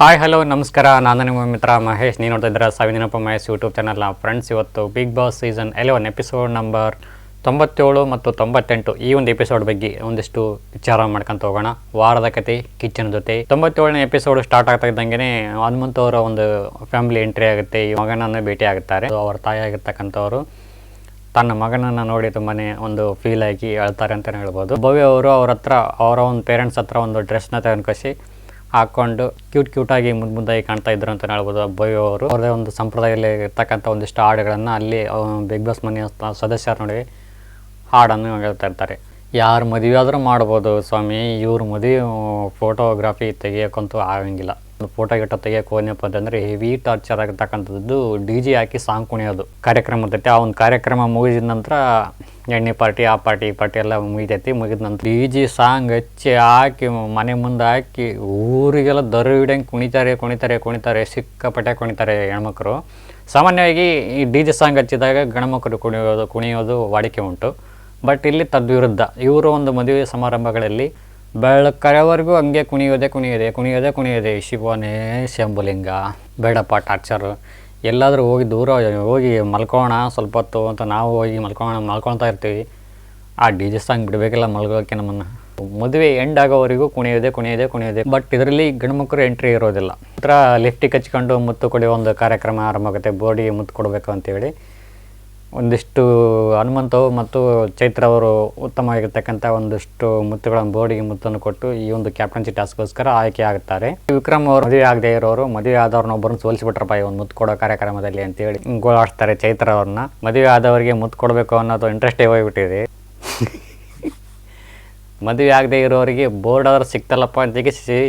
Hi hello ನಮಸ್ಕಾರ. ನಾನು ನಿಮ್ಮ ಮಿತ್ರ ಮಹೇಶ್. ನೀವು ನೋಡ್ತಾ ಇದ್ದೀರಾ ಸಾವಿನಪ್ಪ ಮಹೇಶ್ ಯೂಟ್ಯೂಬ್ ಚಾನಲ್ನ ಫ್ರೆಂಡ್ಸ್ ಇವತ್ತು Bigg Boss season eleven episode number ತೊಂಬತ್ತೇಳು ಮತ್ತು ತೊಂಬತ್ತೆಂಟು. ಈ ಒಂದು ಎಪಿಸೋಡ್ ಬಗ್ಗೆ ಒಂದಿಷ್ಟು ವಿಚಾರ ಮಾಡ್ಕೊಂತ ಹೋಗೋಣ. ವಾರದ ಕತೆ ಕಿಚನ್ ಜೊತೆ. ತೊಂಬತ್ತೇಳನೇ ಎಪಿಸೋಡ್ ಸ್ಟಾರ್ಟ್ ಆಗ್ತಾ ಇದ್ದಂಗೆ ಹನುಮಂತ್ ಅವರ ಒಂದು ಫ್ಯಾಮಿಲಿ ಎಂಟ್ರಿ ಆಗುತ್ತೆ. ಈ ಮಗನನ್ನು ಭೇಟಿ ಆಗುತ್ತಾರೆ ಅವರ ತಾಯಿ ಆಗಿರ್ತಕ್ಕಂಥವ್ರು ತನ್ನ ಮಗನನ್ನು ನೋಡಿ ತುಂಬಾ ಒಂದು ಫೀಲ್ ಆಗಿ ಹೇಳ್ತಾರೆ ಅಂತಲೇ ಹೇಳ್ಬೋದು. ಭವ್ಯ ಅವರು ಅವ್ರ ಹತ್ರ, ಅವರ ಒಂದು ಪೇರೆಂಟ್ಸ್ ಹತ್ರ ಒಂದು ಡ್ರೆಸ್ನ ತೆಗೆದುಕಸಿ ಹಾಕ್ಕೊಂಡು ಕ್ಯೂಟ್ ಕ್ಯೂಟಾಗಿ ಮುದ್ದು ಮುದ್ದಾಗಿ ಕಾಣ್ತಾ ಇದ್ರು ಅಂತ ಹೇಳ್ಬೋದು ಭವ್ಯ ಅವರು. ಅವ್ರದೇ ಒಂದು ಸಂಪ್ರದಾಯದಲ್ಲಿ ಇರ್ತಕ್ಕಂಥ ಒಂದಿಷ್ಟು ಹಾಡುಗಳನ್ನು ಅಲ್ಲಿ ಬಿಗ್ ಬಾಸ್ ಮನೆಯ ಸದಸ್ಯರ ನಡುವೆ ಹಾಡನ್ನು ಹೇಳ್ತಾ ಇರ್ತಾರೆ. ಯಾರು ಮದುವೆ ಆದರೂ ಮಾಡ್ಬೋದು ಸ್ವಾಮಿ, ಇವ್ರ ಮದುವೆ ಫೋಟೋಗ್ರಾಫಿ ತೆಗಿಯೋಕ್ಕಂತೂ ಆಗಂಗಿಲ್ಲ. ಫೋಟೋ ಗಿಟೋ ತೆಗಿಯೋಕೆ ಹೋದ್ನಪ್ಪ ಅಂತಂದರೆ ಹೆವಿ ಟಾರ್ಚರ್ ಆಗಿರ್ತಕ್ಕಂಥದ್ದು ಡಿ ಜಿ ಹಾಕಿ ಸಾಂಗ್ ಕುಣಿಯೋದು ಕಾರ್ಯಕ್ರಮ ಇರ್ತೈತೆ ಆ ಒಂದು ಕಾರ್ಯಕ್ರಮ ಮುಗಿದ ನಂತರ ಎಣ್ಣೆ ಪಾರ್ಟಿ ಆ ಪಾರ್ಟಿ ಈ ಪಾರ್ಟಿ ಎಲ್ಲ ಮುಗಿತೈತಿ. ಮುಗಿದ ನಂತರ ಡಿ ಜಿ ಸಾಂಗ್ ಹಚ್ಚಿ ಹಾಕಿ ಮನೆ ಮುಂದೆ ಹಾಕಿ ಊರಿಗೆಲ್ಲ ದರ ಕುಣಿತಾರೆ ಕುಣಿತಾರೆ ಕುಣಿತಾರೆ, ಸಿಕ್ಕಾಪಟ್ಟೆ ಕುಣಿತಾರೆ ಹೆಣ್ಮಕ್ಳು. ಸಾಮಾನ್ಯವಾಗಿ ಈ ಡಿ ಜಿ ಸಾಂಗ್ ಹಚ್ಚಿದಾಗ ಗಣಮಕ್ಕಳು ಕುಣಿಯೋದು ಕುಣಿಯೋದು ವಾಡಿಕೆ ಉಂಟು. ಬಟ್ ಇಲ್ಲಿ ತದ್ವಿರುದ್ಧ ಇವರು ಒಂದು ಮದುವೆ ಸಮಾರಂಭಗಳಲ್ಲಿ ಬೆಳಕರೆವರೆಗೂ ಹಂಗೆ ಕುಣಿಯೋದೆ ಕುಣಿಯೋದೆ, ಕುಣಿಯೋದೇ ಕುಣಿಯೋದೆ ಶಿವನೇ ಶಂಭುಲಿಂಗ. ಬೇಡಪ್ಪ ಟಾರ್ಚರು. ಎಲ್ಲಾದರೂ ಹೋಗಿ ದೂರ ಹೋಗಿ ಮಲ್ಕೋಣ ಸ್ವಲ್ಪ ಹೊತ್ತು ಅಂತ ನಾವು ಹೋಗಿ ಮಲ್ಕೋಣ ಮಲ್ಕೊಳ್ತಾ ಇರ್ತೀವಿ. ಆ ಡಿ ಜೆ ಸಾಂಗ್ ಬಿಡಬೇಕಿಲ್ಲ ಮಲ್ಗೋಕ್ಕೆ ನಮ್ಮನ್ನು. ಮದುವೆ ಎಂಡ್ ಆಗೋವರೆಗೂ ಕುಣಿಯೋದೆ ಕುಣಿಯೋದೆ ಕುಣಿಯೋದೆ. ಬಟ್ ಇದರಲ್ಲಿ ಗಂಡ್ಮಕ್ಳು ಎಂಟ್ರಿ ಇರೋದಿಲ್ಲ. ಹತ್ರ ಲಿಫ್ಟಿಗೆ ಹಚ್ಕೊಂಡು ಮುತ್ತು ಕೊಡಿ ಒಂದು ಕಾರ್ಯಕ್ರಮ ಆರಂಭ ಆಗುತ್ತೆ. ಬೋರ್ಡಿಗೆ ಮುತ್ತು ಕೊಡಬೇಕು ಅಂತೇಳಿ. ಒಂದಿಷ್ಟು ಹನುಮಂತವು ಮತ್ತು ಚೈತ್ರ ಅವರು ಉತ್ತಮವಾಗಿರ್ತಕ್ಕಂಥ ಒಂದಿಷ್ಟು ಮುತ್ತುಗಳನ್ನು, ಬೋರ್ಡಿಗೆ ಮುತ್ತನ್ನು ಕೊಟ್ಟು ಈ ಒಂದು ಕ್ಯಾಪ್ಟನ್ಸಿ ಟಾಸ್ಕ್ಗೋಸ್ಕರ ಆಯ್ಕೆ ಆಗುತ್ತಾರೆ ವಿಕ್ರಮ್ ಅವರು ಮದುವೆ ಆಗದೆ ಇರೋರು, ಮದುವೆ ಆದವ್ರನ್ನ ಒಬ್ಬರನ್ನ ಸೋಲಿಸಿಬಿಟ್ರಪ್ಪ ಈ ಒಂದು ಮುತ್ತು ಕೊಡೋ ಕಾರ್ಯಕ್ರಮದಲ್ಲಿ ಅಂತೇಳಿ ಗೋಳಾಡ್ತಾರೆ ಚೈತ್ರ ಅವ್ರನ್ನ. ಮದುವೆ ಆದವರಿಗೆ ಮುತ್ತು ಕೊಡಬೇಕು ಅನ್ನೋದು ಇಂಟ್ರೆಸ್ಟೇ ಹೋಗ್ಬಿಟ್ಟಿದೆ. ಮದುವೆ ಆಗದೆ ಇರೋರಿಗೆ ಬೋರ್ಡ್ ಆದ್ರೆ ಅಂತ ಜಿಗಿಸಿ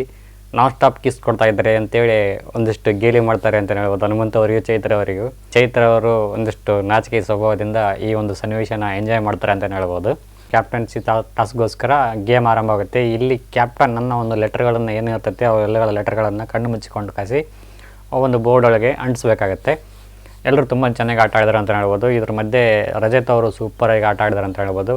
ನಾನ್ ಸ್ಟಾಪ್ ಕಿಸ್ ಕೊಡ್ತಾ ಇದ್ದಾರೆ ಅಂತೇಳಿ ಒಂದಿಷ್ಟು ಗೇಲಿ ಮಾಡ್ತಾರೆ ಅಂತ ಹೇಳ್ಬೋದು. ಹನುಮಂತ ಅವರಿಗೂ ಚೈತ್ರ ಅವರಿಗೂ. ಚೈತ್ರ ಅವರು ಒಂದಿಷ್ಟು ನಾಚಿಕೆ ಸ್ವಭಾವದಿಂದ ಈ ಒಂದು ಸನ್ನಿವೇಶನ ಎಂಜಾಯ್ ಮಾಡ್ತಾರೆ ಅಂತ ಹೇಳ್ಬೋದು. ಕ್ಯಾಪ್ಟನ್ಸಿ ಟಾಸ್ಗೋಸ್ಕರ ಗೇಮ್ ಆರಂಭ ಆಗುತ್ತೆ. ಇಲ್ಲಿ ಕ್ಯಾಪ್ಟನ್ ನನ್ನ ಒಂದು ಲೆಟರ್ಗಳನ್ನು ಏನು ಇರ್ತೈತೆ ಅವೆಲ್ಲಗಳ ಲೆಟರ್ಗಳನ್ನು ಕಣ್ಣು ಮುಚ್ಚಿಕೊಂಡು ಕಾಸಿ ಒಂದು ಬೋರ್ಡ್ ಒಳಗೆ ಅಂಟಿಸ್ಬೇಕಾಗತ್ತೆ. ಎಲ್ಲರೂ ತುಂಬ ಚೆನ್ನಾಗಿ ಆಟ ಆಡಿದ್ರು ಅಂತ ಹೇಳ್ಬೋದು. ಇದ್ರ ಮಧ್ಯೆ ರಜತ್ ಅವರು ಸೂಪರಾಗಿ ಆಟ ಆಡಿದ್ರು ಅಂತ ಹೇಳ್ಬೋದು.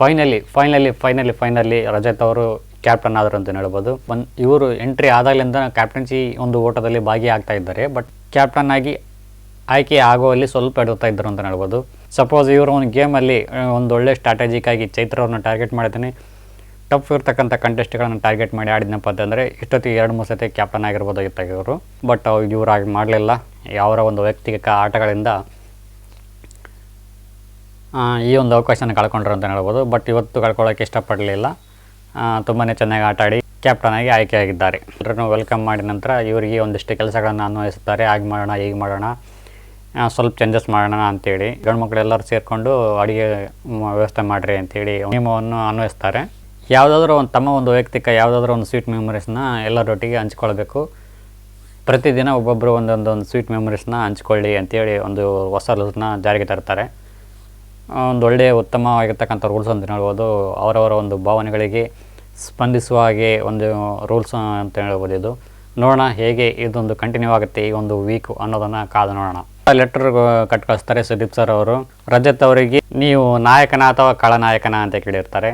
Finally finally finally finally Rajat ಅವರು ಕ್ಯಾಪ್ಟನ್ ಆದರು ಅಂತ ಹೇಳ್ಬೋದು. ಒಂದು ಇವರು ಎಂಟ್ರಿ ಆದಾಗಲಿಂದ ಕ್ಯಾಪ್ಟನ್ಸಿ ಒಂದು ಓಟದಲ್ಲಿ ಭಾಗಿಯಾಗ್ತಾ ಇದ್ದಾರೆ. ಬಟ್ ಕ್ಯಾಪ್ಟನ್ ಆಗಿ ಆಯ್ಕೆ ಆಗುವಲ್ಲಿ ಸ್ವಲ್ಪ ಎಡುತ್ತಾ ಇದ್ದರು ಅಂತ ಹೇಳ್ಬೋದು. ಸಪೋಸ್ ಇವರು ಒಂದು ಗೇಮಲ್ಲಿ ಒಂದು ಒಳ್ಳೆ ಸ್ಟ್ರಾಟಜಿಕ್ಕಾಗಿ ಚೈತ್ರ ಅವ್ರನ್ನ ಟಾರ್ಗೆಟ್ ಮಾಡ್ತೀನಿ. ಟಫ್ ಇರ್ತಕ್ಕಂಥ ಕಂಟೆಸ್ಟ್ಗಳನ್ನು ಟಾರ್ಗೆಟ್ ಮಾಡಿ ಆಡಿದ್ನಪ್ಪ ಅಂತಂದರೆ ಇಷ್ಟೊತ್ತಿಗೆ ಎರಡು, ಮೂರು ಸತಿ ಕ್ಯಾಪ್ಟನ್ ಆಗಿರ್ಬೋದಾಗಿತ್ತು ಇವರು. ಬಟ್ ಇವರು ಆಗಿ ಮಾಡಲಿಲ್ಲ. ಯಾವರ ಒಂದು ವೈಯಕ್ತಿಕ ಆಟಗಳಿಂದ ಈ ಒಂದು ಅವಕಾಶನ ಕಳ್ಕೊಂಡ್ರು ಅಂತ ಹೇಳ್ಬೋದು. ಬಟ್ ಇವತ್ತು ಕಳ್ಕೊಳ್ಳೋಕ್ಕೆ ಇಷ್ಟಪಡಲಿಲ್ಲ. ತುಂಬಾ ಚೆನ್ನಾಗಿ ಆಟ ಆಡಿ ಕ್ಯಾಪ್ಟನ್ ಆಗಿ ಆಯ್ಕೆಯಾಗಿದ್ದಾರೆ. ಎಲ್ಲರನ್ನು ವೆಲ್ಕಮ್ ಮಾಡಿದ ನಂತರ ಇವರಿಗೆ ಒಂದಿಷ್ಟು ಕೆಲಸಗಳನ್ನು ಅನ್ವಯಿಸುತ್ತಾರೆ. ಹಾಗೆ ಮಾಡೋಣ, ಹೀಗೆ ಮಾಡೋಣ ಸ್ವಲ್ಪ ಚೇಂಜಸ್ ಮಾಡೋಣ ಅಂತೇಳಿ. ಗಂಡು ಮಕ್ಕಳೆಲ್ಲರೂ ಸೇರಿಕೊಂಡು ಅಡುಗೆ ವ್ಯವಸ್ಥೆ ಮಾಡಿರಿ ಅಂತೇಳಿ ನಿಯಮವನ್ನು ಅನ್ವಯಿಸ್ತಾರೆ. ಯಾವುದಾದ್ರೂ ಒಂದು, ತಮ್ಮ ಒಂದು ವೈಯಕ್ತಿಕ ಯಾವುದಾದ್ರೂ ಒಂದು ಸ್ವೀಟ್ ಮೆಮೊರೀಸ್ನ ಎಲ್ಲರೊಟ್ಟಿಗೆ ಹಂಚ್ಕೊಳ್ಬೇಕು. ಪ್ರತಿದಿನ ಒಬ್ಬೊಬ್ಬರು ಒಂದೊಂದು ಒಂದು ಸ್ವೀಟ್ ಮೆಮೊರೀಸ್ನ ಹಂಚ್ಕೊಳ್ಳಿ ಅಂತೇಳಿ ಒಂದು ಹೊಸ ರೂಲ್ಸ್ನ ಜಾರಿಗೆ ತರ್ತಾರೆ. ಒಂದು ಒಳ್ಳೆಯ ಉತ್ತಮವಾಗಿರ್ತಕ್ಕಂಥ ರೂಲ್ಸ್ ಅಂತ ಹೇಳ್ಬೋದು. ಅವರವರ ಒಂದು ಭಾವನೆಗಳಿಗೆ ಸ್ಪಂದಿಸುವ ಹಾಗೆ ಒಂದು ರೂಲ್ಸ್ ಅಂತ ಹೇಳ್ಬೋದು ಇದು. ನೋಡೋಣ ಹೇಗೆ ಇದೊಂದು ಕಂಟಿನ್ಯೂ ಆಗುತ್ತೆ ಈ ಒಂದು ವೀಕ್ ಅನ್ನೋದನ್ನು ಕಾದು ನೋಡೋಣ. ಲೆಟರ್ ಕಟ್ ಕಳಿಸ್ತಾರೆ ಸುದೀಪ್ ಸರ್ ಅವರು. ರಜತ್ ಅವರಿಗೆ, ನೀವು ನಾಯಕನ ಅಥವಾ ಕಳನಾಯಕನ ಅಂತ ಕೇಳಿರ್ತಾರೆ?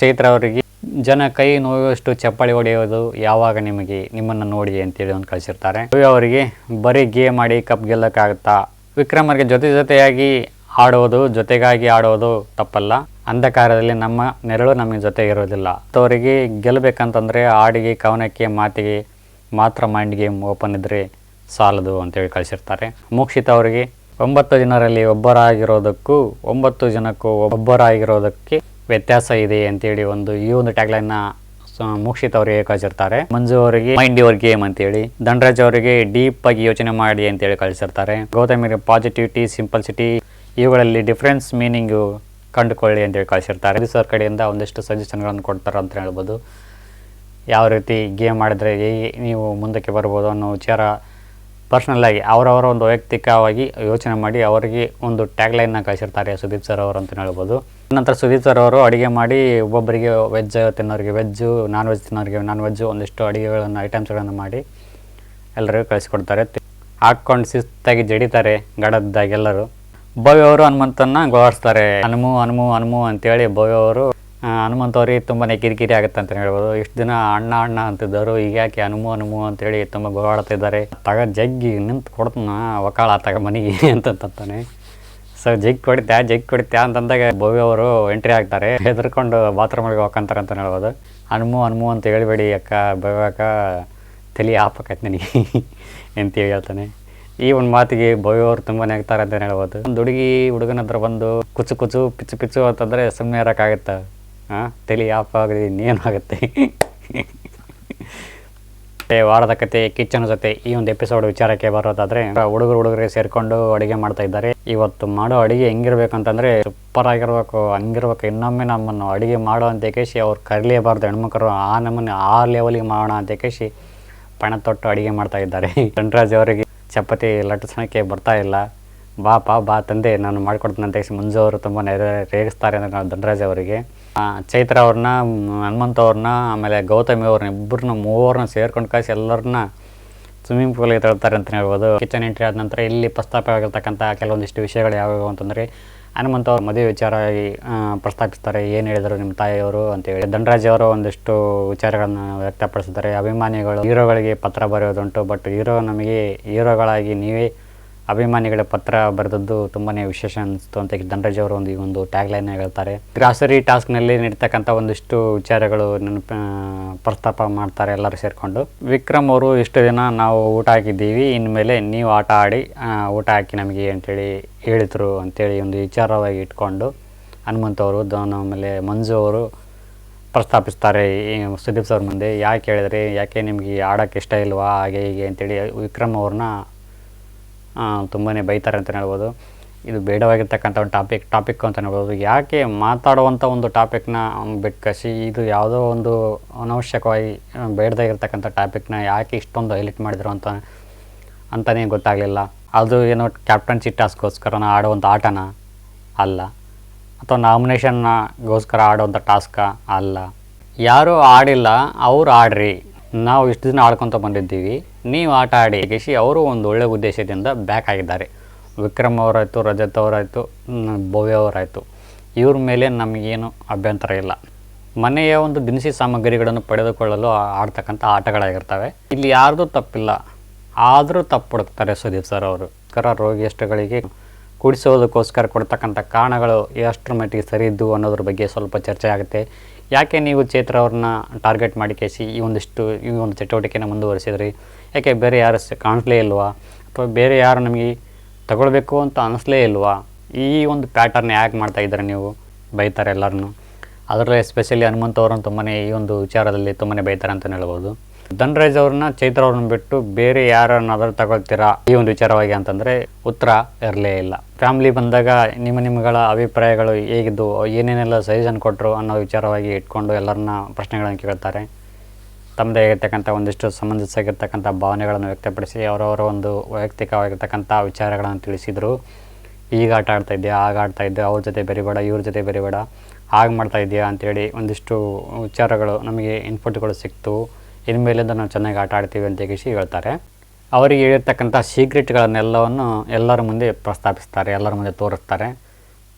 ಚೈತ್ರ ಅವರಿಗೆ, ಜನ ಕೈ ನೋಯುವಷ್ಟು ಚಪ್ಪಾಳಿ ಹೊಡೆಯೋದು ಯಾವಾಗ ನಿಮಗೆ? ನಿಮ್ಮನ್ನು ನೋಡಿ ಅಂತೇಳಿ ಒಂದು ಕಳಿಸಿರ್ತಾರೆ. ಅವರಿಗೆ, ಬರೀ ಗೇಮ್ ಆಡಿ ಕಪ್ ಗೆಲ್ಲಕ್ಕಾಗುತ್ತಾ? ವಿಕ್ರಮರಿಗೆ ಜೊತೆ ಜೊತೆಯಾಗಿ ಆಡೋದು, ಜೊತೆಗಾಗಿ ಆಡೋದು ತಪ್ಪಲ್ಲ. ಅಂಧಕಾರದಲ್ಲಿ ನಮ್ಮ ನೆರಳು ನಮಗೆ ಜೊತೆ ಇರೋದಿಲ್ಲ. ಅವರಿಗೆ ಗೆಲ್ಲಬೇಕಂತಂದರೆ ಹಾಡಿಗೆ, ಕವನಕ್ಕೆ, ಮಾತಿಗೆ, ಮಾತ್ರ ಮೈಂಡ್ ಗೇಮ್ ಓಪನ್ ಇದ್ದರೆ ಸಾಲದು ಅಂತೇಳಿ ಕಳಿಸಿರ್ತಾರೆ. ಮೋಕ್ಷಿತ ಅವರಿಗೆ ಒಂಬತ್ತು ಜನರಲ್ಲಿ ಒಬ್ಬರಾಗಿರೋದಕ್ಕೂ, ಒಂಬತ್ತು ಜನಕ್ಕೂ ಒಬ್ಬರಾಗಿರೋದಕ್ಕೆ ವ್ಯತ್ಯಾಸ ಇದೆ ಅಂತೇಳಿ ಒಂದು ಈ ಒಂದು ಟ್ಯಾಗ್ಲೈನ್ನ ಮೋಕ್ಷಿತ್ ಅವರಿಗೆ ಕಳಿಸಿರ್ತಾರೆ. ಮಂಜು ಅವರಿಗೆ ಮೈಂಡ್ ಯುವರ್ ಗೇಮ್ ಅಂತೇಳಿ, ಧನರಾಜ್ ಅವರಿಗೆ ಡೀಪ್ ಆಗಿ ಯೋಚನೆ ಮಾಡಿ ಅಂತೇಳಿ ಕಳಿಸಿರ್ತಾರೆ. ಗೌತಮಿಗೆ ಪಾಸಿಟಿವಿಟಿ ಸಿಂಪಲ್ಸಿಟಿ ಇವುಗಳಲ್ಲಿ ಡಿಫ್ರೆನ್ಸ್ ಮೀನಿಂಗು ಕಂಡುಕೊಳ್ಳಿ ಅಂತೇಳಿ ಕಳಿಸಿರ್ತಾರೆ. ಇದು ಸರ್ ಕಡೆಯಿಂದ ಒಂದಿಷ್ಟು ಸಜೆಷನ್ಗಳನ್ನು ಕೊಡ್ತಾರೆ ಅಂತ ಹೇಳ್ಬೋದು. ಯಾವ ರೀತಿ ಗೇಮ್ ಮಾಡಿದ್ರೆ ನೀವು ಮುಂದಕ್ಕೆ ಬರ್ಬೋದು ಅನ್ನೋ ವಿಚಾರ ಪರ್ಸ್ನಲ್ಲಾಗಿ ಅವರವರ ಒಂದು ವೈಯಕ್ತಿಕವಾಗಿ ಯೋಚನೆ ಮಾಡಿ ಅವರಿಗೆ ಒಂದು ಟ್ಯಾಗ್ಲೈನ್ನ ಕಳಿಸಿರ್ತಾರೆ ಸುದೀಪ್ ಸರ್ ಅವರು ಅಂತ ಹೇಳ್ಬೋದು. ನಂತರ ಸುದೀಪ್ ಸರ್ ಅವರು ಅಡುಗೆ ಮಾಡಿ ಒಬ್ಬೊಬ್ಬರಿಗೆ ವೆಜ್ ತಿನ್ನೋರಿಗೆ ವೆಜ್ಜು ನಾನ್ ವೆಜ್ ತಿನ್ನೋರಿಗೆ ನಾನ್ ವೆಜ್ಜು ಒಂದಿಷ್ಟು ಅಡುಗೆಗಳನ್ನು ಐಟಮ್ಸ್ಗಳನ್ನು ಮಾಡಿ ಎಲ್ಲರಿಗೂ ಕಳಿಸ್ಕೊಡ್ತಾರೆ. ಹಾಕ್ಕೊಂಡು ಶಿಸ್ತಾಗಿ ಜಡಿತಾರೆ ಗಡದ್ದಾಗಿ ಎಲ್ಲರೂ. ಭವ್ಯ ಅವರು ಹನುಮಂತನ್ನ ಗೋಳಿಸ್ತಾರೆ ಹನುಮು ಹನುಮು ಹನುಮು ಅಂತೇಳಿ ಭವ್ಯ ಅವರು ಹನುಮಂತ ಅವ್ರಿಗೆ ತುಂಬಾ ಕಿರಿಕಿರಿ ಆಗುತ್ತೆ ಅಂತ ಹೇಳ್ಬೋದು. ಇಷ್ಟು ದಿನ ಅಣ್ಣ ಅಣ್ಣ ಅಂತಿದ್ದರು. ಈಗ ಯಾಕೆ ಹನುಮು ಹನುಮು ಅಂತೇಳಿ ತುಂಬ ಗೋಳಾಡ್ತಿದ್ದಾರೆ ತಗ ಜಗ್ಗಿ ನಿಂತು ಕೊಡ್ತಾನ ಒಕಾಳ ತಗ ಮನೆಗೆ ಅಂತಂತಾನೆ ಸೊ ಜಗ್ ಕೊಡ್ತ್ಯಾ ಜಗ್ ಕೊಡ್ತ್ಯಾ ಅಂತಂದಾಗ ಭವ್ಯ ಅವರು ಎಂಟ್ರಿ ಆಗ್ತಾರೆ. ಹೆದರ್ಕೊಂಡು ಒಳಗೆ ಹೋಗ್ಕಂತಾರೆ ಅಂತ ಹೇಳ್ಬೋದು. ಹನುಮು ಹನುಮು ಅಂತ ಹೇಳ್ಬೇಡಿ ಅಕ್ಕ, ಭವ್ಯ ಅಕ್ಕ, ತಲೆ ಆಪಕೈತೆ ನನಗೆ ಅಂತ ಹೇಳ್ತಾನೆ. ಈ ಒಂದು ಮಾತಿಗೆ ಬಯೋರು ತುಂಬಾ ಆಗ್ತಾರೆ ಅಂತ ಹೇಳ್ಬೋದು. ಒಂದು ಹುಡುಗಿ, ಹುಡುಗನ ಹತ್ರ ಬಂದು ಕುಚು ಕುಚು ಪಿಚ್ಚು ಪಿಚ್ಚು ಅಂತಂದ್ರೆ ಸುಮ್ಮನೆ ಇರೋಕ್ಕಾಗತ್ತಾ? ಹಾಂ ತಲೆ ಆಫ್ ಆಗಲಿ ಇನ್ನೇನಾಗುತ್ತೆ ವಾರದ ಕತೆ ಕಿಚನ್ ಜೊತೆ ಈ ಒಂದು ಎಪಿಸೋಡ್ ವಿಚಾರಕ್ಕೆ ಬರೋದಾದ್ರೆ, ಹುಡುಗರು ಹುಡುಗರಿಗೆ ಸೇರ್ಕೊಂಡು ಅಡುಗೆ ಮಾಡ್ತಾ ಇದ್ದಾರೆ. ಇವತ್ತು ಮಾಡೋ ಅಡುಗೆ ಹೆಂಗಿರ್ಬೇಕಂತಂದ್ರೆ ಸೂಪರ್ ಆಗಿರ್ಬೇಕು, ಹಂಗಿರ್ಬೇಕು. ಇನ್ನೊಮ್ಮೆ ನಮ್ಮನ್ನು ಅಡುಗೆ ಮಾಡೋ ಅಂತ ಕೇಸಿ ಅವ್ರು ಕರಿಲೇಬಾರ್ದು. ಹೆಣ್ಮಕ್ಳು ಆ ನಮ್ಮನ್ನು ಆ ಲೆವೆಲ್ಗೆ ಮಾಡೋಣ ಅಂತ ಕೇಶಿ ಪಣ ತೊಟ್ಟು ಅಡುಗೆ ಮಾಡ್ತಾ ಇದ್ದಾರೆ. ಧನರಾಜ್ ಅವರಿಗೆ ಚಪಾತಿ ಲಟ್ಟಿಸೋಕ್ಕೆ ಬರ್ತಾ ಇಲ್ಲ. ಬಾ ಪಾ ಬಾ, ತಂದೆ, ನಾನು ಮಾಡ್ಕೊಡ್ತೀನಿ ಅಂತ ಮಂಜು ಅವರು ತುಂಬ ರೇಗಿಸ್ತಾರೆ ಅಂದರೆ ನಾವು ಧನರಾಜ್ ಅವರಿಗೆ. ಚೈತ್ರ ಅವ್ರನ್ನ, ಹನುಮಂತ ಅವ್ರನ್ನ, ಆಮೇಲೆ ಗೌತಮಿ ಅವ್ರನ್ನ ಇಬ್ಬರನ್ನ ಮೂವರನ್ನ ಸೇರ್ಕೊಂಡು ಕಳಿಸಿ ಎಲ್ಲರನ್ನ ಸ್ವಿಮ್ಮಿಂಗ್ ಪೂಲಿಗೆ ತಳ್ತಾರೆ ಅಂತಲೇ ಹೇಳ್ಬೋದು. ಕಿಚನ್ ಎಂಟ್ರಿ ಆದ ನಂತರ ಇಲ್ಲಿ ಪ್ರಸ್ತಾಪವಾಗಿರ್ತಕ್ಕಂಥ ಕೆಲವೊಂದಿಷ್ಟು ವಿಷಯಗಳು ಯಾವ್ಯಾವು ಅಂತಂದರೆ ಹನುಮಂತ ಅವ್ರ ಮದುವೆ ವಿಚಾರವಾಗಿ ಆ, ಪ್ರಸ್ತಾಪಿಸ್ತಾರೆ ಏನು ಹೇಳಿದರು ನಿಮ್ಮ ತಾಯಿಯವರು ಅಂತೇಳಿ ಧನರಾಜ್ ಅವರು ಒಂದಿಷ್ಟು ವಿಚಾರಗಳನ್ನು ವ್ಯಕ್ತಪಡಿಸಿದ್ದಾರೆ. ಅಭಿಮಾನಿಗಳು ಹೀರೋಗಳಿಗೆ ಪತ್ರ ಬರೆಯೋದುಂಟು ಬಟ್ ಹೀರೋ ನಮಗೆ ಹೀರೋಗಳಾಗಿ ನೀವೇ ಅಭಿಮಾನಿಗಳ ಪತ್ರ ಬರೆದದ್ದು ತುಂಬಾ ವಿಶೇಷ ಅನಿಸ್ತು ಅಂತ ಧನರಾಜ್ ಅವರು ಒಂದು ಈ ಒಂದು ಟ್ಯಾಗ್ ಲೈನ್ ಹೇಳ್ತಾರೆ. ಗ್ರಾಸರಿ ಟಾಸ್ಕ್ನಲ್ಲಿ ನಡೀತಕ್ಕಂಥ ಒಂದಿಷ್ಟು ವಿಚಾರಗಳು ನೆನಪ ಪ್ರಸ್ತಾಪ ಮಾಡ್ತಾರೆ ಎಲ್ಲರೂ ಸೇರಿಕೊಂಡು. ವಿಕ್ರಮ್ ಅವರು, ಇಷ್ಟು ದಿನ ನಾವು ಊಟ ಹಾಕಿದ್ದೀವಿ, ಇನ್ಮೇಲೆ ನೀವು ಆಟ ಆಡಿ ಊಟ ಹಾಕಿ ನಮಗೆ ಅಂತೇಳಿ ಹೇಳಿದರು ಅಂತೇಳಿ ಒಂದು ವಿಚಾರವಾಗಿ ಇಟ್ಕೊಂಡು ಹನುಮಂತ ಅವರು ಆಮೇಲೆ ಮಂಜು ಅವರು ಪ್ರಸ್ತಾಪಿಸ್ತಾರೆ. ಸುದೀಪ್ ಸರ್ ಮುಂದೆ, ಯಾಕೆ ಹೇಳಿದ್ರಿ? ಯಾಕೆ ನಿಮಗೆ ಆಡೋಕ್ಕೆ ಇಷ್ಟ ಇಲ್ವಾ? ಹಾಗೆ ಹೀಗೆ ಅಂತೇಳಿ ವಿಕ್ರಮ್ ಅವ್ರನ್ನ ತುಂಬಾ ಬೈತಾರೆ ಅಂತಲೇ ಹೇಳ್ಬೋದು. ಇದು ಬೇಡವಾಗಿರ್ತಕ್ಕಂಥ ಒಂದು ಟಾಪಿಕ್ ಟಾಪಿಕ್ ಅಂತ ಹೇಳ್ಬೋದು. ಯಾಕೆ ಮಾತಾಡುವಂಥ ಒಂದು ಟಾಪಿಕ್ನ ಬಿಟ್ಕಸಿ ಇದು ಯಾವುದೋ ಒಂದು ಅನವಶ್ಯಕವಾಗಿ ಬೇಡದಾಗಿರ್ತಕ್ಕಂಥ ಟಾಪಿಕ್ನ ಯಾಕೆ ಇಷ್ಟೊಂದು ಹೈಲೈಟ್ ಮಾಡಿದ್ರು ಅಂತ ಅಂತಲೇ ಗೊತ್ತಾಗಲಿಲ್ಲ. ಅದು ಏನೋ ಕ್ಯಾಪ್ಟನ್ಸಿ ಟಾಸ್ಕ್ಗೋಸ್ಕರ ಆಡುವಂಥ ಆಟನ ಅಲ್ಲ. ಅಥವಾ ನಾಮಿನೇಷನ್ಗೋಸ್ಕರ ಆಡುವಂಥ ಟಾಸ್ಕ ಅಲ್ಲ. ಯಾರೂ ಆಡಿಲ್ಲ, ಅವ್ರು ಆಡ್ರಿ. ನಾವು ಇಷ್ಟು ದಿನ ಆಡ್ಕೊತ ಬಂದಿದ್ದೀವಿ. ನೀವು ಆಟ ಆಡಿ ಗೆಶಿ ಅವರು ಒಂದು ಒಳ್ಳೆಯ ಉದ್ದೇಶದಿಂದ ಬ್ಯಾಕ್ ಆಗಿದ್ದಾರೆ. ವಿಕ್ರಮ್ ಅವರಾಯಿತು, ರಜತ್ ಅವರಾಯಿತು ಭವ್ಯ ಅವರಾಯಿತು. ಇವ್ರ ಮೇಲೆ ನಮಗೇನು ಅಭ್ಯಂತರ ಇಲ್ಲ. ಮನೆಯ ಒಂದು ದಿನಸಿ ಸಾಮಗ್ರಿಗಳನ್ನು ಪಡೆದುಕೊಳ್ಳಲು ಆಡ್ತಕ್ಕಂಥ ಆಟಗಳಾಗಿರ್ತವೆ. ಇಲ್ಲಿ ಯಾರ್ದು ತಪ್ಪಿಲ್ಲ. ಆದರೂ ತಪ್ಪು ಹುಡುಕ್ತಾರೆ ಸುದೀಪ್ ಸರ್ ಅವರು. ಕರ ರೋಗಿಯಷ್ಟಗಳಿಗೆ ಕುಡಿಸೋದಕ್ಕೋಸ್ಕರ ಕೊಡ್ತಕ್ಕಂಥ ಕಾರಣಗಳು ಎಷ್ಟರ ಮಟ್ಟಿಗೆ ಸರಿ ಇದ್ದು ಅನ್ನೋದ್ರ ಬಗ್ಗೆ ಸ್ವಲ್ಪ ಚರ್ಚೆ ಆಗುತ್ತೆ. ಯಾಕೆ ನೀವು ಚೇತ್ರ ಅವ್ರನ್ನ ಟಾರ್ಗೆಟ್ ಮಾಡಿ ಕೇಸಿ ಈ ಒಂದಿಷ್ಟು, ಈ ಒಂದು ಚಟುವಟಿಕೆನ ಮುಂದುವರಿಸಿದ್ರಿ? ಯಾಕೆ ಬೇರೆ ಯಾರು ಕಾಣಿಸ್ಲೇ ಇಲ್ವಾ? ಅಥವಾ ಬೇರೆ ಯಾರು ನಮಗೆ ತಗೊಳ್ಬೇಕು ಅಂತ ಅನಿಸ್ಲೇ ಇಲ್ವಾ? ಈ ಒಂದು ಪ್ಯಾಟರ್ನ್ ಯಾಕೆ ಮಾಡ್ತಾ ಇದ್ದಾರೆ ನೀವು? ಬೈತಾರೆ ಎಲ್ಲರನ್ನು ಅದರಲ್ಲೇ ಎಸ್ಪೆಷಲಿ ಹನುಮಂತ ಅವ್ರನ್ನ ತುಂಬಾ ಈ ಒಂದು ವಿಚಾರದಲ್ಲಿ ತುಂಬನೇ ಬೈತಾರೆ ಅಂತಲೇ ಹೇಳ್ಬೋದು. ಧನರಾಜ್ ಅವ್ರನ್ನ ಚೈತ್ರ ಅವ್ರನ್ನ ಬಿಟ್ಟು ಬೇರೆ ಯಾರನ್ನಾದರೂ ತಗೊಳ್ತೀರಾ? ಈ ಒಂದು ವಿಚಾರವಾಗಿ ಅಂತಂದರೆ ಉತ್ತರ ಇರಲೇ ಇಲ್ಲ. ಫ್ಯಾಮ್ಲಿ ಬಂದಾಗ ನಿಮ್ಮ ನಿಮ್ಮಗಳ ಅಭಿಪ್ರಾಯಗಳು ಹೇಗಿದ್ದು ಏನೇನೆಲ್ಲ ಸಜೆಷನ್ ಕೊಟ್ಟರು ಅನ್ನೋ ವಿಚಾರವಾಗಿ ಇಟ್ಕೊಂಡು ಎಲ್ಲರನ್ನ ಪ್ರಶ್ನೆಗಳನ್ನು ಕೇಳ್ತಾರೆ. ತಮ್ಮದೇ ಆಗಿರ್ತಕ್ಕಂಥ ಒಂದಿಷ್ಟು ಸಮಂಜಸವಾಗಿರ್ತಕ್ಕಂಥ ಭಾವನೆಗಳನ್ನು ವ್ಯಕ್ತಪಡಿಸಿ ಅವರವರ ಒಂದು ವೈಯಕ್ತಿಕವಾಗಿರ್ತಕ್ಕಂಥ ವಿಚಾರಗಳನ್ನು ತಿಳಿಸಿದರು. ಈಗ ಆಟ ಆಡ್ತಾ ಇದೆಯಾ ಆಗ ಆಡ್ತಾ ಇದ್ದೆ ಅವ್ರ ಜೊತೆ ಬೆರಿಬೇಡ, ಇವ್ರ ಜೊತೆ ಬೆರಿಬೇಡ, ಹಾಗೆ ಮಾಡ್ತಾ ಇದೆಯಾ ಅಂತೇಳಿ ಒಂದಿಷ್ಟು ವಿಚಾರಗಳು ನಮಗೆ ಇನ್ಪುಟ್ಗಳು ಸಿಕ್ತು. ಇನ್ಮೇಲಿಂದ ನಾವು ಚೆನ್ನಾಗಿ ಆಟ ಆಡ್ತೀವಿ ಅಂತ ಹೇಳಿ ಹೇಳ್ತಾರೆ. ಅವರಿಗೆ ಹೇಳಿರ್ತಕ್ಕಂಥ ಸೀಕ್ರೆಟ್ಗಳನ್ನೆಲ್ಲವನ್ನು ಎಲ್ಲರ ಮುಂದೆ ಪ್ರಸ್ತಾಪಿಸ್ತಾರೆ ಎಲ್ಲರ ಮುಂದೆ ತೋರಿಸ್ತಾರೆ.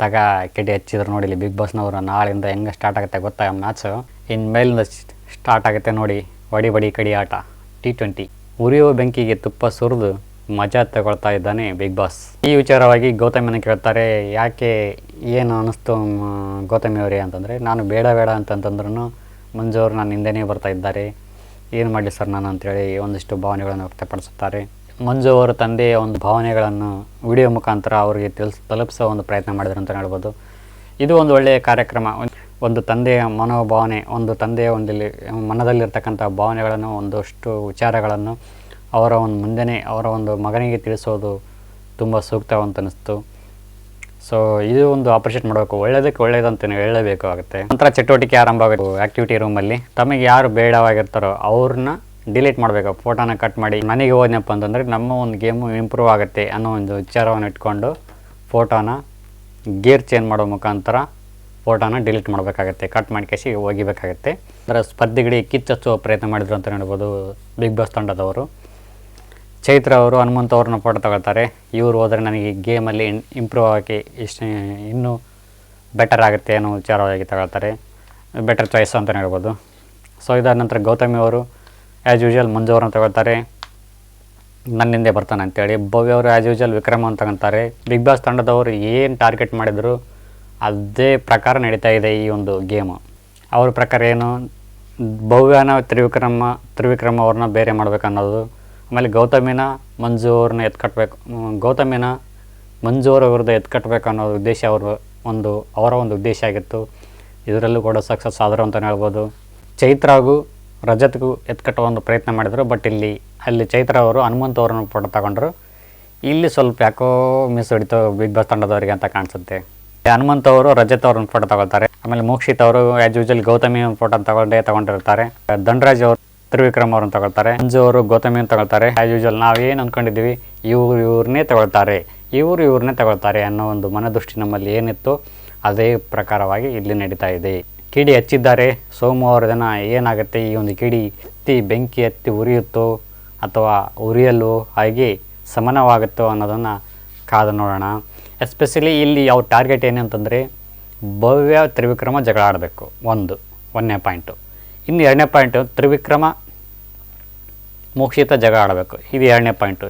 ತಗ ಕೆಡಿ ಹಚ್ಚಿದ್ರು ನೋಡಿ ಇಲ್ಲಿ ಬಿಗ್ ಬಾಸ್ನವರು ನಾಳಿಂದ ಹೆಂಗೆ ಸ್ಟಾರ್ಟ್ ಆಗುತ್ತೆ ಗೊತ್ತಾ ಮ್ಯಾಚು ಇನ್ಮೇಲಿಂದ ಸ್ಟಾರ್ಟ್ ಆಗುತ್ತೆ ನೋಡಿ ವಡಿ ಬಡಿ ಕಡಿ ಆಟ ಟಿ ಟ್ವೆಂಟಿ ಉರಿಯುವ ಬೆಂಕಿಗೆ ತುಪ್ಪ ಸುರಿದು ಮಜಾ ತಗೊಳ್ತಾ ಇದ್ದಾನೆ ಬಿಗ್ ಬಾಸ್ ಈ ವಿಚಾರವಾಗಿ ಗೌತಮಿನ ಕೇಳ್ತಾರೆ ಯಾಕೆ ಏನು ಅನ್ನಿಸ್ತು ಮ, ಗೌತಮಿ ಅವರೇ? ಅಂತಂದರೆ ನಾನು ಬೇಡ ಬೇಡ ಅಂತಂತಂದ್ರೂ ಮಂಜು ಅವರು ನನ್ನ ಹಿಂದೆನೇ ಬರ್ತಾ ಇದ್ದಾರೆ. ಏನು ಮಾಡಲಿ ಸರ್ ನಾನು ಅಂತೇಳಿ ಒಂದಿಷ್ಟು ಭಾವನೆಗಳನ್ನು ವ್ಯಕ್ತಪಡಿಸುತ್ತಾರೆ. ಮಂಜು ಅವರ ತಂದೆಯ ಒಂದು ಭಾವನೆಗಳನ್ನು ವಿಡಿಯೋ ಮುಖಾಂತರ ಅವರಿಗೆ ತಿಳಿಸ್ ತಲುಪಿಸೋ ಒಂದು ಪ್ರಯತ್ನ ಮಾಡಿದ್ರು ಅಂತ ಹೇಳ್ಬೋದು. ಇದು ಒಂದು ಒಳ್ಳೆಯ ಕಾರ್ಯಕ್ರಮ. ಒಂದು ತಂದೆಯ ಮನೋಭಾವನೆ, ಒಂದು ತಂದೆಯ ಒಂದು ಇಲ್ಲಿ ಮನದಲ್ಲಿರ್ತಕ್ಕಂಥ ಭಾವನೆಗಳನ್ನು, ಒಂದಷ್ಟು ವಿಚಾರಗಳನ್ನು ಅವರ ಒಂದು ಮುಂದೆನೇ, ಅವರ ಒಂದು ಮಗನಿಗೆ ತಿಳಿಸೋದು ತುಂಬ ಸೂಕ್ತವಂತ ಅನ್ನಿಸ್ತು ಸೊ ಇದು ಒಂದು ಅಪ್ರಿಷಿಯೇಟ್ ಮಾಡಬೇಕು. ಒಳ್ಳೇದಕ್ಕೆ ಒಳ್ಳೇದಂತ ಹೇಳಬೇಕಾಗುತ್ತೆ ನಂತರ ಚಟುವಟಿಕೆ ಆರಂಭ ಆಗಬೇಕು ಆಕ್ಟಿವಿಟಿ ರೂಮಲ್ಲಿ ತಮಗೆ ಯಾರು ಬೇಡವಾಗಿರ್ತಾರೋ ಅವ್ರನ್ನ ಡಿಲೀಟ್ ಮಾಡಬೇಕು. ಫೋಟೋನ ಕಟ್ ಮಾಡಿ ಮನೆಗೆ ಹೋದ್ನಪ್ಪ ಅಂತಂದರೆ ನಮ್ಮ ಒಂದು ಗೇಮು ಇಂಪ್ರೂವ್ ಆಗುತ್ತೆ ಅನ್ನೋ ಒಂದು ವಿಚಾರವನ್ನು ಇಟ್ಕೊಂಡು ಫೋಟೋನ ಗೇರ್ ಚೇಂಜ್ ಮಾಡೋ ಮುಖಾಂತರ ಫೋಟೋನ ಡಿಲೀಟ್ ಮಾಡಬೇಕಾಗತ್ತೆ. ಕಟ್ ಮಾಡಿ ಕೇಸಿ ಒಗಿಬೇಕಾಗತ್ತೆ. ಅದರ ಸ್ಪರ್ಧಿಗಳಿಗೆ ಕಿಚ್ಚಚ್ಚುವ ಪ್ರಯತ್ನ ಮಾಡಿದ್ರು ಅಂತ ಹೇಳ್ಬೋದು. ಬಿಗ್ ಬಾಸ್ ತಂಡದವರು. ಚೈತ್ರ ಅವರು ಹನುಮಂತ ಅವ್ರನ್ನ ಫೋಟೋ ತಗೊಳ್ತಾರೆ. ಇವ್ರು ಹೋದರೆ ನನಗೆ ಗೇಮಲ್ಲಿ ಇಂಪ್ರೂವ್ ಆಗಿ ಇಷ್ಟು, ಇನ್ನೂ ಬೆಟರ್ ಆಗುತ್ತೆ ಅನ್ನೋ ವಿಚಾರವಾಗಿ ತಗೊಳ್ತಾರೆ. ಬೆಟರ್ ಚಾಯ್ಸ್ ಅಂತಲೇ ಹೇಳ್ಬೋದು. ಸೊ ಇದಾದ ನಂತರ ಗೌತಮಿ ಅವರು ಆ್ಯಸ್ ಯೂಶುವಲ್ ಮಂಜು ಅವ್ರನ್ನ ತಗೊಳ್ತಾರೆ. ನನ್ನಿಂದೆ ಬರ್ತಾನೆ ಅಂತೇಳಿ. ಭವ್ಯ ಅವರು ಆ್ಯಸ್ ಯೂಶುವಲ್ ವಿಕ್ರಮ್ ಅಂತ ತಗೊಂತಾರೆ ಬಿಗ್ ಬಾಸ್ ತಂಡದವರು ಏನು ಟಾರ್ಗೆಟ್ ಮಾಡಿದ್ರು, ಅದೇ ಪ್ರಕಾರ ನಡೀತಾ ಇದೆ ಈ ಒಂದು ಗೇಮು ಅವ್ರ ಪ್ರಕಾರ ಏನು? ಭವ್ಯನ ತ್ರಿವಿಕ್ರಮ ತ್ರಿವಿಕ್ರಮ ಅವ್ರನ್ನ ಬೇರೆ ಮಾಡ್ಬೇಕು ಅನ್ನೋದು ಆಮೇಲೆ ಗೌತಮಿನ ಮಂಜು ಅವ್ರನ್ನ ಎತ್ಕಟ್ಬೇಕು ಕಟ್ಟಬೇಕು ಗೌತಮಿನ ಮಂಜು ಅವರ ವಿರುದ್ಧ ಎತ್ಕಟ್ಬೇಕು ಅನ್ನೋ ಉದ್ದೇಶ ಅವರು ಒಂದು, ಅವರ ಒಂದು ಉದ್ದೇಶ ಆಗಿತ್ತು. ಇದರಲ್ಲೂ ಕೂಡ ಸಕ್ಸಸ್ ಆದರು ಅಂತಲೇ ಹೇಳ್ಬೋದು. ಚೈತ್ರಾಗೂ ರಜತ್ಗೂ ಎತ್ಕಟ್ಟುವ ಒಂದು ಪ್ರಯತ್ನ ಮಾಡಿದರು, ಬಟ್ ಇಲ್ಲಿ, ಅಲ್ಲಿ ಚೈತ್ರ ಅವರು ಹನುಮಂತ ಅವರನ್ನು ಫೋಟೋ ತಗೊಂಡ್ರು. ಇಲ್ಲಿ ಸ್ವಲ್ಪ ಯಾಕೋ ಮಿಸ್ ಹೊಡಿತು ಬಿಗ್ ಬಾಸ್ ತಂಡದವರಿಗೆ ಅಂತ ಕಾಣಿಸುತ್ತೆ. ಹನುಮಂತ ಅವರು, ರಜತ್ ಅವ್ರನ್ನ ಫೋಟೋ ತಗೊಳ್ತಾರೆ. ಆಮೇಲೆ ಮೋಕ್ಷಿತ್ ಅವರು ಆ್ಯಸ್ ಯೂಶಲ್ ಗೌತಮಿ ಫೋಟೋ ತಗೊಂಡೇ ತಗೊಂಡಿರ್ತಾರೆ. ಧನ್ರಾಜ್ ಅವರು ತ್ರಿವಿಕ್ರಮ್ ಅವ್ರನ್ನ ತಗೊಳ್ತಾರೆ. ಅಂಜು ಅವರು ಗೌತಮಿಯನ್ನು ತಗೊಳ್ತಾರೆ. ಆ್ಯಸ್ ನಾವು ನಾವೇನು ಅಂದ್ಕೊಂಡಿದ್ದೀವಿ ಇವ್ರು ಇವ್ರನ್ನೇ ತಗೊಳ್ತಾರೆ. ಇವರು ಇವ್ರನ್ನೇ ತಗೊಳ್ತಾರೆ ಅನ್ನೋ ಒಂದು ಮನದೃಷ್ಟಿ ನಮ್ಮಲ್ಲಿ ಏನಿತ್ತು ಅದೇ ಪ್ರಕಾರವಾಗಿ ಇಲ್ಲಿ ನಡೀತಾ ಇದೆ. ಕಿಡಿ ಹಚ್ಚಿದ್ದಾರೆ. ಸೋಮವಾರ ದಿನ ಏನಾಗುತ್ತೆ, ಈ ಒಂದು ಕಿಡಿ ಎತ್ತಿ ಬೆಂಕಿ ಎತ್ತಿ ಉರಿಯುತ್ತೋ ಅಥವಾ ಉರಿಯಲು ಹಾಗೆ ಸಮನವಾಗುತ್ತೋ ಅನ್ನೋದನ್ನು ಕಾದು ನೋಡೋಣ. ಎಸ್ಪೆಷಲಿ ಇಲ್ಲಿ ಅವ್ರ ಟಾರ್ಗೆಟ್ ಏನಂತಂದರೆ ಭವ್ಯ ತ್ರಿವಿಕ್ರಮ ಜಗಳ ಆಡಬೇಕು ಒಂದು, ಒಂದನೇ ಪಾಯಿಂಟು ಇನ್ನು ಎರಡನೇ ಪಾಯಿಂಟು ತ್ರಿವಿಕ್ರಮ ಮೋಕ್ಷಿತ ಜಗ ಆಡಬೇಕು. ಇದು ಎರಡನೇ ಪಾಯಿಂಟು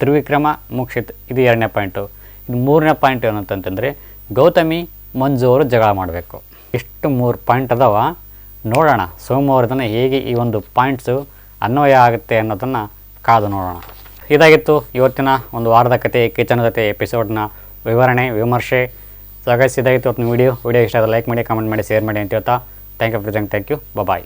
ತ್ರಿವಿಕ್ರಮ ಮೋಕ್ಷಿತ ಇದು ಎರಡನೇ ಪಾಯಿಂಟು ಇದು ಮೂರನೇ ಪಾಯಿಂಟ್ ಏನಂತಂತಂದರೆ ಗೌತಮಿ ಮಂಜು ಅವರು ಜಗಳ ಮಾಡಬೇಕು. ಇಷ್ಟು ಮೂರು ಪಾಯಿಂಟ್ ಅದಾವ? ನೋಡೋಣ. ಸೋಮವಾರ ದಿನ ಹೇಗೆ ಈ ಒಂದು ಪಾಯಿಂಟ್ಸು ಅನ್ವಯ ಆಗುತ್ತೆ ಅನ್ನೋದನ್ನು ಕಾದು ನೋಡೋಣ. ಇದಾಗಿತ್ತು ಇವತ್ತಿನ ಒಂದು ವಾರದ ಕತೆ ಕಿಚನ್ ಕತೆ ಎಪಿಸೋಡ್ನ ವಿವರಣೆ, ವಿಮರ್ಶೆ. ಸೊ ಗೈಸ್ ಇದಾಗಿತ್ತು ಇವತ್ತಿನ ವೀಡಿಯೋ ವೀಡಿಯೋ ಇಷ್ಟ ಆದರೆ ಲೈಕ್ ಮಾಡಿ ಕಮೆಂಟ್ ಮಾಡಿ ಶೇರ್ ಮಾಡಿ ಅಂತ ಹೇಳ್ತಾ thank you for thank you bye